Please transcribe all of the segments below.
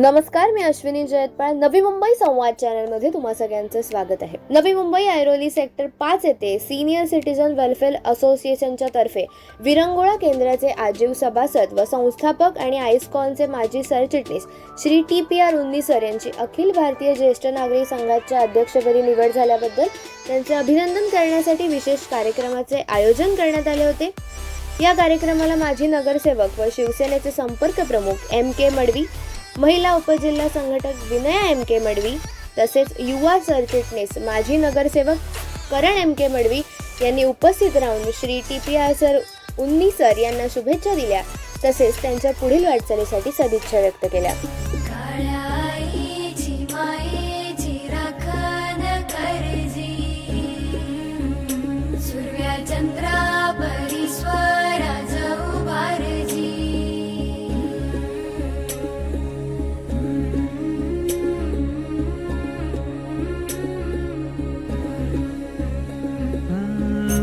नमस्कार मी अश्विनी जयतपाळ नवी मुंबई संवाद चॅनलमध्ये तुम्हा सगळ्यांचं स्वागत आहे. नवी मुंबई ऐरोली सेक्टर पाच येथे सिनियर सिटीजन वेलफेअर असोसिएशनच्या तर्फे विरंगुळा केंद्राचे आजीव सभासद व संस्थापक आणि आयस्कॉनचे माजी सरचिटणीस Shri T P R Unni sir यांची अखिल भारतीय ज्येष्ठ नागरिक संघाच्या अध्यक्षपदी निवड झाल्याबद्दल त्यांचे अभिनंदन करण्यासाठी विशेष कार्यक्रमाचे आयोजन करण्यात आले होते. या कार्यक्रमाला माजी नगरसेवक व शिवसेनेचे संपर्क प्रमुख एम के मडवी महिला उपजिल्हा संघटक विनया एम के मडवी तसेच युवा सरचिटणीस माजी नगरसेवक करण एम के मडवी यांनी उपस्थित राहून Shri T P R sir Unni sir यांना शुभेच्छा दिल्या तसेच त्यांच्या पुढील वाटचालीसाठी सदिच्छा व्यक्त केल्या. चंद्रा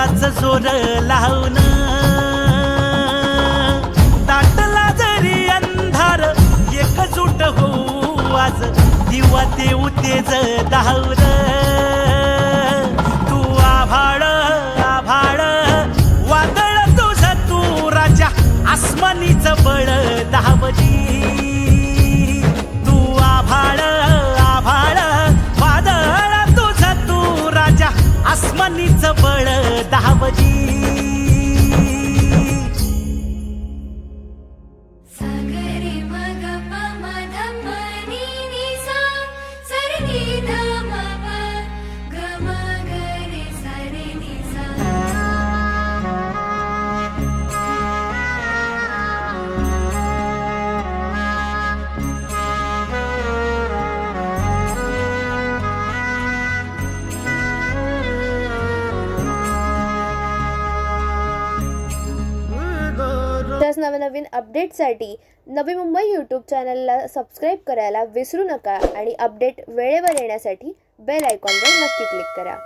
मनगटाच जोर लावून दाटला जरी अंधार एकजूट होऊ आज. दिवा देऊ तेज धावलं आसमानीच नवनवीन अपडेटसाठी नवी मुंबई यूट्यूब चॅनलला सबस्क्राईब करायला विसरू नका आणि अपडेट वेळेवर येण्यासाठी बेल आयकॉनवर नक्की क्लिक करा.